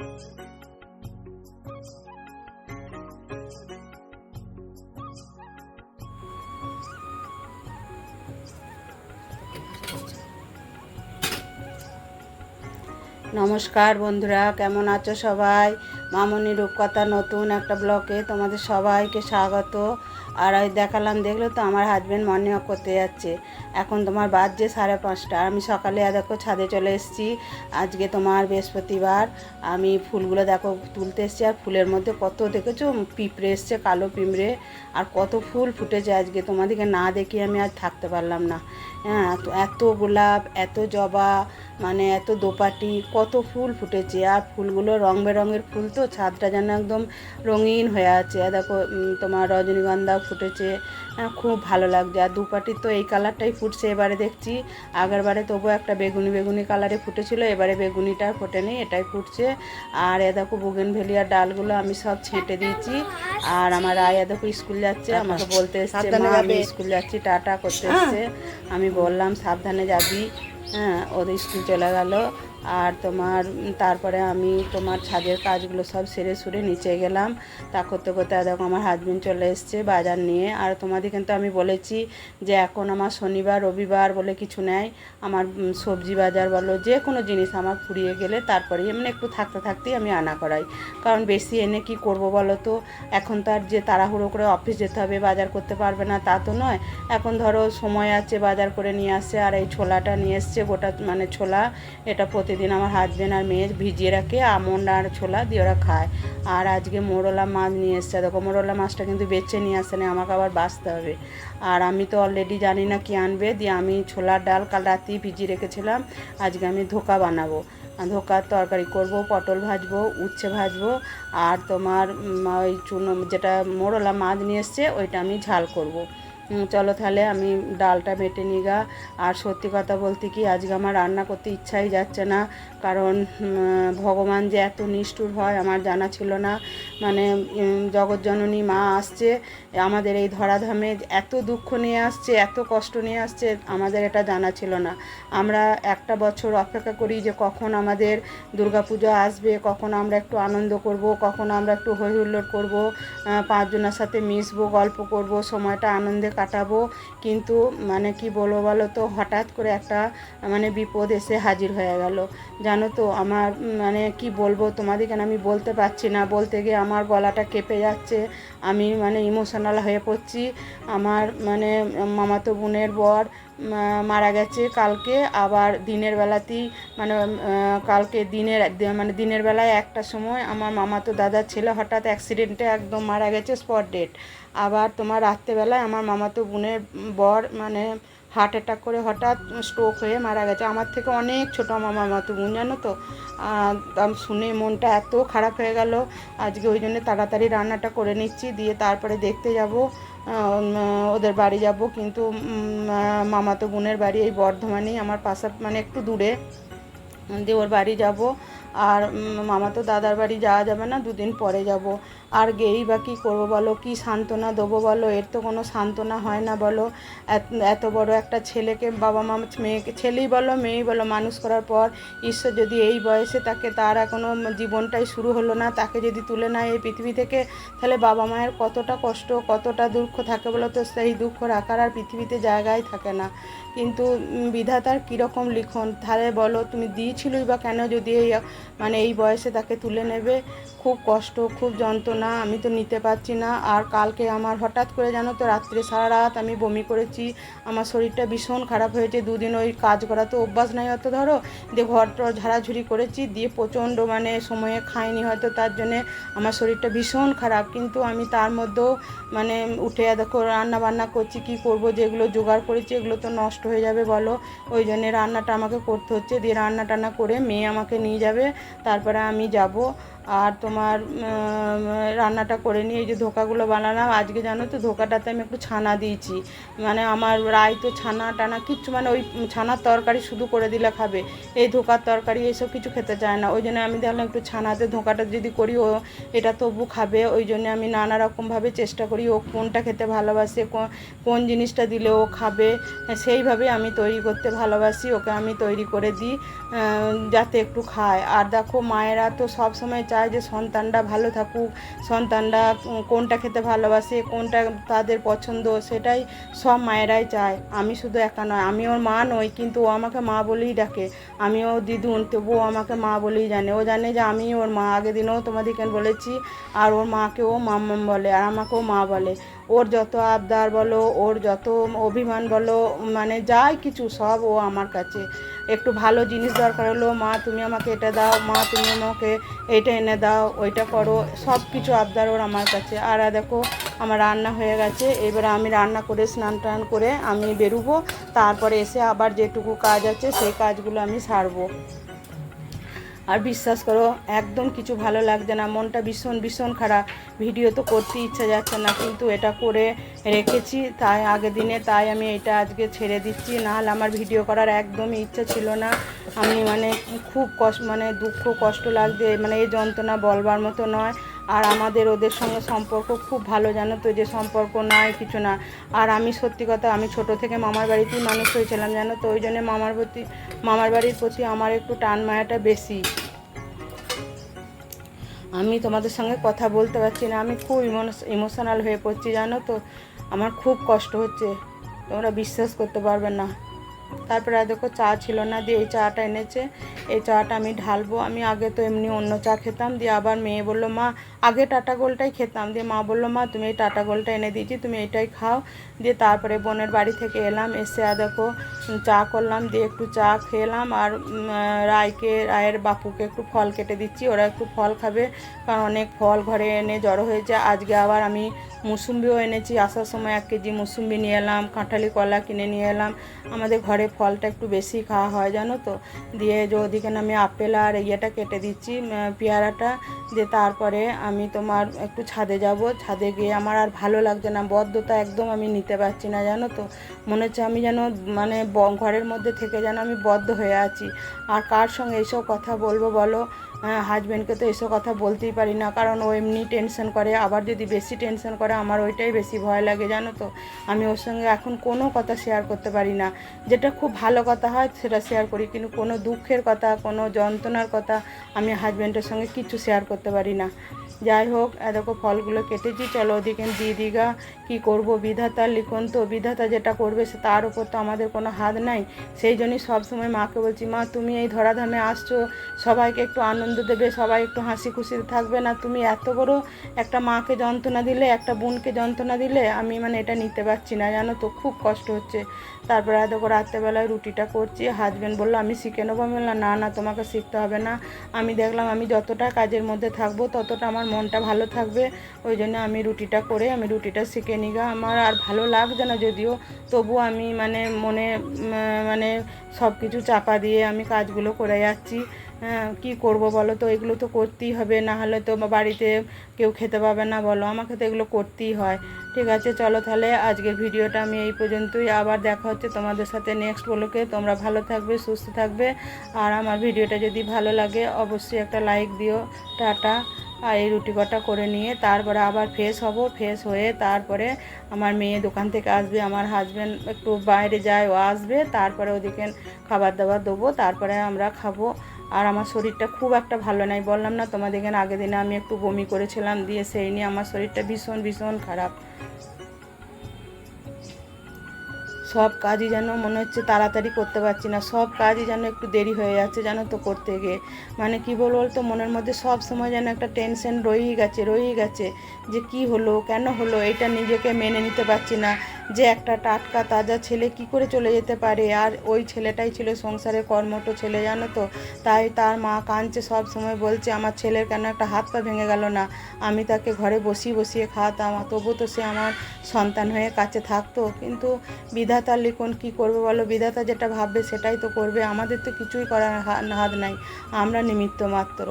নমস্কার বন্ধুরা কেমন আছো সবাই? মামনি রূপকথা নতুন একটা ব্লকে তোমাদের সবাইকে স্বাগত। আর ওই দেখালাম, দেখল তো আমার হাজব্যান্ড মর্নিং ওয়াক করতে যাচ্ছে। এখন তোমার বাজছে সাড়ে পাঁচটা। আমি সকালে দেখো ছাদে চলে এসেছি। আজকে তোমার বৃহস্পতিবার। আমি ফুলগুলো দেখো তুলতে এসেছি। আর ফুলের মধ্যে কত দেখেছ? পিঁপড়ে এসছে, কালো পিঁপড়ে। আর কত ফুল ফুটেছে আজকে। তোমাদেরকে না দেখে আমি আর থাকতে পারলাম না। হ্যাঁ এত- গোলাপ, এত জবা মানে এত দোপাটি, কত ফুল ফুটেছে। আর ফুলগুলো রং বেরঙের ফুল তো, ছাদটা যেন একদম রঙিন হয়ে আছে। দেখো তোমার রজনীগন্ধা ফুটেছে। হ্যাঁ, খুব ভালো লাগছে। আর দুপাটি তো এই কালারটাই ফুটছে। এবারে দেখছি আগের বারে তবু একটা বেগুনি বেগুনি কালারে ফুটেছিল। এবারে বেগুনিটা আর ফোটেনি এটাই ফুটছে। আর এ দেখো বুগেন ভেলিয়ার ডালগুলো আমি সব ছেঁটে দিয়েছি। আর আমার আয়া দেখো স্কুল যাচ্ছে। আমাকে বলতে এসছে মা আমি স্কুল যাচ্ছি টাটা করতে এসছে। আমি বললাম সাবধানে যাবি। হ্যাঁ ওদের স্কুল চলে গেল। আর তোমার, তারপরে আমি তোমার ছাদের কাজগুলো সব সেরে সুরে নিচে গেলাম। তা করতে করতে দেখো আমার হাজব্যান্ড চলে এসছে বাজার নিয়ে। আর তোমাদের কিন্তু আমি বলেছি যে এখন আমার শনিবার, রবিবার বলে কিছু নেয় আমার সবজি বাজার বলো, যে কোনো জিনিস আমার ফুরিয়ে গেলে তারপরে এমনি একটু থাকতে থাকতেই আমি আনা করাই। কারণ বেশি এনে কি করব বলো তো? এখন তো আর যে তাড়াহুড়ো করে অফিস যেতে হবে, বাজার করতে পারবে না, তা তো নয়। এখন ধরো সময় আছে বাজার করে নিয়ে আসছে আর এই ছোলাটা নিয়ে এসছে গোটা মানে ছোলা, এটা প্রতিদিন আমার হাজব্যান্ড আর মেয়ে ভিজিয়ে রাখে, আমন্ড আর ছোলা দিয়ে ওরা খায়। আর আজকে মোরলা মাছ নিয়ে এসছে। দেখো, মোরলা মাছটা কিন্তু বেছে নিয়ে আসে না আমাকে আবার বাঁচতে হবে। আর আমি তো অলরেডি জানি না কি আনবে, দিয়ে আমি ছোলার ডাল কাল রাতেই ভিজিয়ে রেখেছিলাম। আজকে আমি ধোকা বানাবো। ধোকার তরকারি করব, পটল ভাজবো, উচ্ছে ভাজবো, আর তোমার ওই চুনো, যেটা মোরলা মাছ নিয়ে এসছে, ওইটা আমি ঝাল করব। চলো তাহলে আমি ডালটা বেটে নিগা আর সত্যি কথা বলতে কি, আজকে আমার রান্না করতে ইচ্ছাই যাচ্ছে না। কারণ ভগবান যে এত নিষ্ঠুর হয় আমার জানা ছিল না। মানে জগৎজননী মা আসছে, আমাদের এই ধরাধামে এত দুঃখ নিয়ে আসছে, এত কষ্ট নিয়ে আসছে, আমাদের এটা জানা ছিল না। আমরা একটা বছর অপেক্ষা করি যে কখন আমাদের দুর্গাপুজো আসবে, কখন আমরা একটু আনন্দ করব, কখন আমরা একটু হই হুল্লোড় করব পাঁচজনের সাথে মিশবো, গল্প করব, সময়টা আনন্দে কাটাবো। কিন্তু মানে কি বলব বলো তো হঠাৎ করে একটা মানে বিপদ এসে হাজির হয়ে গেল। জানো তো, আমার মানে কি বলব তোমাদেরকে আমি বলতে পারছি না। বলতে গিয়ে আমার গলাটা কেঁপে যাচ্ছে। আমি মানে ইমোশনাল হয়ে পড়ছি। আমার মানে মামাতো বোনের বর মারা গেছে কালকে। আবার দিনের বেলাতেই মানে কালকে দিনের মানে দিনের বেলায় একটা সময় আমার মামাতো দাদার ছেলে হঠাৎ অ্যাক্সিডেন্টে একদম মারা গেছে স্পট ডেট আবার তোমার রাত্রেবেলায় আমার মামাতো বোনের বর মানে হার্ট অ্যাটাক করে হঠাৎ স্ট্রোক হয়ে মারা গেছে। আমার থেকে অনেক ছোটো আমার মামাতো বোন, জানো তো? শুনে মনটা এত খারাপ হয়ে গেল। আজকে ওই জন্য তাড়াতাড়ি রান্নাটা করে নিচ্ছি, দিয়ে তারপরে দেখতে যাব ওদের বাড়ি যাব। কিন্তু মামাতো বোনের বাড়ি এই বর্ধমানেই আমার পাশা মানে একটু দূরে। দিয়ে ওর বাড়ি যাব। আর মামাতো দাদার বাড়ি যাওয়া যাবে না, দুদিন পরে যাব। আর গেয়েই বা কী করব বলো? কী সান্ত্বনা দেবো বলো? এর তো কোনো সান্ত্বনা হয় না বলো। এত- এত বড় একটা ছেলেকে বাবা মা মেয়েকে, ছেলেই বলো, মেয়েই বলো, মানুষ করার পর ঈশ্বর যদি এই বয়সে তাকে, তার এখনও জীবনটাই শুরু হলো না, তাকে যদি তুলে নেয় এই পৃথিবী থেকে, তাহলে বাবা মায়ের কতটা কষ্ট, কতটা দুঃখ থাকে বলো তো? সেই দুঃখ রাখার আর পৃথিবীতে জায়গায় থাকে না। কিন্তু বিধাতার কীরকম লিখন? তাহলে বলো, তুমি দিয়েছিলই বা কেন যদি এই মানে এই বয়সে তাকে তুলে নেবে? খুব কষ্ট, খুব যন্ত্রণা, আমি তো নিতে পারছি না। আর কালকে আমার হঠাৎ করে জানো তো, রাত্রে সারা রাত আমি বমি করেছি। আমার শরীরটা ভীষণ খারাপ হয়েছে। দুদিন ওই কাজ করা তো অভ্যাস নাই অত, ধরো। দিয়ে ঘর টর ঝাড়াঝুড়ি করেছি। দিয়ে প্রচণ্ড মানে সময়ে খাইনি হয়তো, তার জন্যে আমার শরীরটা ভীষণ খারাপ। কিন্তু আমি তার মধ্যেও মানে উঠে দেখো রান্না বান্না করছি, কি করব, যেগুলো জোগাড় করেছি, এগুলো তো নষ্ট হয়ে যাবে বলো। ওই জন্যে রান্নাটা আমাকে করতে হচ্ছে। দিয়ে রান্না টান্না করে মেয়ে আমাকে নিয়ে যাবে। তারপরে আমি যাব। আর তোমার রান্নাটা করে নিয়ে এই যে ধোকাগুলো বানালাম, আজকে জানো তো ধোকাটাতে আমি একটু ছানা দিয়েছি। মানে আমার রায় তো ছানা টানা কিচ্ছু মানে ওই ছানার তরকারি শুধু করে দিলে খাবে। এই ধোকার তরকারি এইসব কিছু খেতে চায় না। ওই জন্য আমি দেখলাম একটু ছানাতে ধোকাটা যদি করি, ও এটা তবু খাবে। ওই জন্য আমি নানা রকমভাবে চেষ্টা করি, ও কোনটা খেতে ভালোবাসে কোন- জিনিসটা দিলে ও খাবে। সেইভাবে আমি তৈরি করতে ভালোবাসি, ওকে আমি তৈরি করে দিই যাতে একটু খায়। আর দেখো মায়েরা তো সব সময় চায় যে সন্তানরা ভালো থাকুক, সন্তানরা কোনটা খেতে ভালোবাসে, কোনটা তাদের পছন্দ, সেটাই সব মায়েরাই চায়। আমি শুধু একা নয়, আমি ওর মা নই, কিন্তু ও আমাকে মা বলেই ডাকে। আমি ও দিদুন, তবুও আমাকে মা বলেই জানে। ও জানে যে আমি ওর মা, আগের দিনেও তোমাদেরকে বলেছি, আর ওর মাকে মাকেও মাম্মাম বলে, আর আমাকেও মা বলে। ওর যত আবদার বলো, ওর যত অভিমান বলো মানে যাই কিছু, সব ও আমার কাছে। একটু ভালো জিনিস দরকার হলো, মা, তুমি আমাকে এটা দাও, মা, তুমি আমাকে এটা এনে দাও, ওইটা করো। সব কিছু আবদার ওর আমার কাছে। আর দেখো, আমার রান্না হয়ে গেছে, এবারে আমি রান্না করে, স্নান টান করে আমি বেরোবো। তারপরে এসে আবার যেটুকু কাজ আছে, সেই কাজগুলো আমি সারবো। আর বিশ্বাস করো, একদম কিছু ভালো লাগছে না। মনটা ভীষণ ভীষণ খারাপ। ভিডিও তো করতে ইচ্ছা যাচ্ছে না, কিন্তু এটা করে রেখেছি, তাই আগের দিনে তাই আমি এটা আজকে ছেড়ে দিচ্ছি। নাহলে আমার ভিডিও করার একদমই ইচ্ছা ছিল না। আমি মানে খুব কষ্ট মানে দুঃখ, কষ্ট লাগছে মানে এই যন্ত্রণা বলবার মতো নয়। আর আমাদের ওদের সঙ্গে সম্পর্ক খুব ভালো, জানো তো? যে সম্পর্ক নাই, কিছু না। আর আমি সত্যি কথা, আমি ছোট থেকে মামার বাড়িতেই মানুষ হয়েছিলাম, জানো তো? ওই জন্য মামার প্রতি, মামার বাড়ির প্রতি আমার একটু টান মায়াটা বেশি। আমি তোমাদের সঙ্গে কথা বলতে পারছি না। আমি খুব ইমোশনাল হয়ে পড়ছি, জানো তো? আমার খুব কষ্ট হচ্ছে। তোমরা বিশ্বাস করতে পারবে না। তারপরে আর দেখো চা ছিল না, দিয়ে এই চাটা এনেছে। এই চাটা আমি ঢালবো। আমি আগে তো এমনি অন্য চা খেতাম, দিয়ে আবার মেয়ে বলল, মা, আগে টাটা গোলটাই খেতাম। দিয়ে মা বলল, মা, তুমি এই টাটা গোলটা এনে দিয়েছি, তুমি এটাই খাও। দিয়ে তারপরে বোনের বাড়ি থেকে এলাম, এসে আর দেখো চা করলাম, দিয়ে একটু চা খেলাম, আর রায়কে, রায়ের বাপুকে একটু ফল কেটে দিচ্ছি, ওরা একটু ফল খাবে, কারণ অনেক ফল ঘরে এনে জড়ো হয়েছে। আজকে আবার আমি মুসুম্বিও এনেছি, আসার সময় এক কেজি মুসুম্বি নিয়ে এলাম, কাঁঠালি কলা কিনে নিয়ে এলাম। আমাদের ঘরে ফলটা একটু বেশি খাওয়া হয়, জানো তো? দিয়ে যে ওদিকে আমি আপেল আর ইয়েটা কেটে দিচ্ছি পেয়ারাটা, দিয়ে তারপরে আমি তোমার একটু ছাদে যাব। ছাদে গিয়ে আমার আর ভালো লাগছে না, বদ্ধতা একদম আমি নিতে পারছি না, জানো তো? মনে হচ্ছে আমি যেন মানে ঘরের মধ্যে থেকে যেন আমি বদ্ধ হয়ে আছি। আর কার সঙ্গে এইসব কথা বলব বলো? হাজব্যান্ডকে তো এসব কথা বলতেই পারি না। কারণ ও এমনি টেনশন করে, আবার যদি বেশি টেনশন করে, আমার ওইটাই বেশি ভয় লাগে, জানো তো? আমি ওর সঙ্গে এখন কোনো কথা শেয়ার করতে পারি না। যেটা খুব ভালো কথা হয়, সেটা শেয়ার করি। কিন্তু কোনো দুঃখের কথা, কোনো যন্ত্রণার কথা আমি হাজব্যান্ডের সঙ্গে কিচ্ছু শেয়ার করতে পারি না। যাই হোক দেখো ফলগুলো কেটেছি। চলো ওদিকে দিয়ে দিঘা কী করব? বিধাতার লিখন তো, বিধাতা যেটা করবে, সে তার উপর তো আমাদের কোনো হাত নাই। সেই জন্যই সবসময় মাকে বলছি, মা, তুমি এই ধরাধামে আসছো। সবাইকে একটু আনন্দ দেবে, সবাই একটু হাসি খুশিতে থাকবে না। তুমি এত বড় একটা মাকে যন্ত্রণা দিলে, একটা বোনকে যন্ত্রণা দিলে, আমি মানে এটা নিতে পারছি না, জানো তো, খুব কষ্ট হচ্ছে। তারপরে এত করে রাত্রেবেলায় রুটিটা করছি হাজব্যান্ড বলল, আমি শিখে নেব। আমি বললাম, না না, তোমাকে শিখতে হবে না। আমি দেখলাম, আমি যতটা কাজের মধ্যে থাকব, ততটা আমার মনটা ভালো থাকবে। ওই জন্য আমি রুটিটা করে, আমি রুটিটা শিখে নিগা আমার আর ভালো লাগছে না যদিও, তবু আমি মানে মনে মানে সব কিছু চাপা দিয়ে আমি কাজগুলো করে যাচ্ছি। কী করব বলো তো? এগুলো তো করতেই হবে। না হলে তো বাড়িতে কেউ খেতে পাবে না বলো। আমাকে তো এগুলো করতেই হয়। ঠিক আছে, চলো তাহলে আজকের ভিডিওটা আমি এই পর্যন্তই। আবার দেখা হচ্ছে তোমাদের সাথে নেক্সট বলোকে তোমরা ভালো থাকবে, সুস্থ থাকবে। আর আমার ভিডিওটা যদি ভালো লাগে, অবশ্যই একটা লাইক দিও। টাটা। আর এই রুটি কটা করে নিয়ে তারপরে আবার ফ্রেশ হব। ফ্রেশ হয়ে তারপরে আমার মেয়ে দোকান থেকে আসবে, আমার হাজব্যান্ড একটু বাইরে যায়, ও আসবে। তারপরে ওদিকে খাবার দাবার দেবো। তারপরে আমরা খাব। আর আমার শরীরটা খুব একটা ভালো নাই। বললাম, না, তোমাদের এখানে আগের দিনে আমি একটু বমি করেছিলাম, দিয়ে সেই নিয়ে আমার শরীরটা ভীষণ ভীষণ খারাপ। সব কাজই যেন মনে হচ্ছে তাড়াতাড়ি করতে পারছি না। সব কাজই যেন একটু দেরি হয়ে যাচ্ছে জানো তো করতে গিয়ে। মানে কি বলব বলতো, মনের মধ্যে সব সময় যেন একটা টেনশন রয়েই গেছে রয়েই গেছে। যে কি হলো, কেন হলো, এটা নিজেকে মেনে নিতে পারছি না। যে একটা টাটকা তাজা ছেলে কি করে চলে যেতে পারে? আর ওই ছেলেটাই ছিল সংসারে কর্মঠ ছেলে, জানো তো? তাই তার মা কাঁদছে সব সময়, বলছে, আমার ছেলের কেন একটা হাত পা ভেঙে গেল না? আমি তাকে ঘরে বসিয়ে বসিয়ে খাওয়াতাম তবু তো সে আমার সন্তান হয়ে কাছে থাকতো। কিন্তু বিধাতার লিখন কি করবে বলো? বিধাতা যেটা ভাববে সেটাই তো করবে। আমাদের তো কিছুই করার হাত নাই। আমরা নিমিত্ত মাত্র।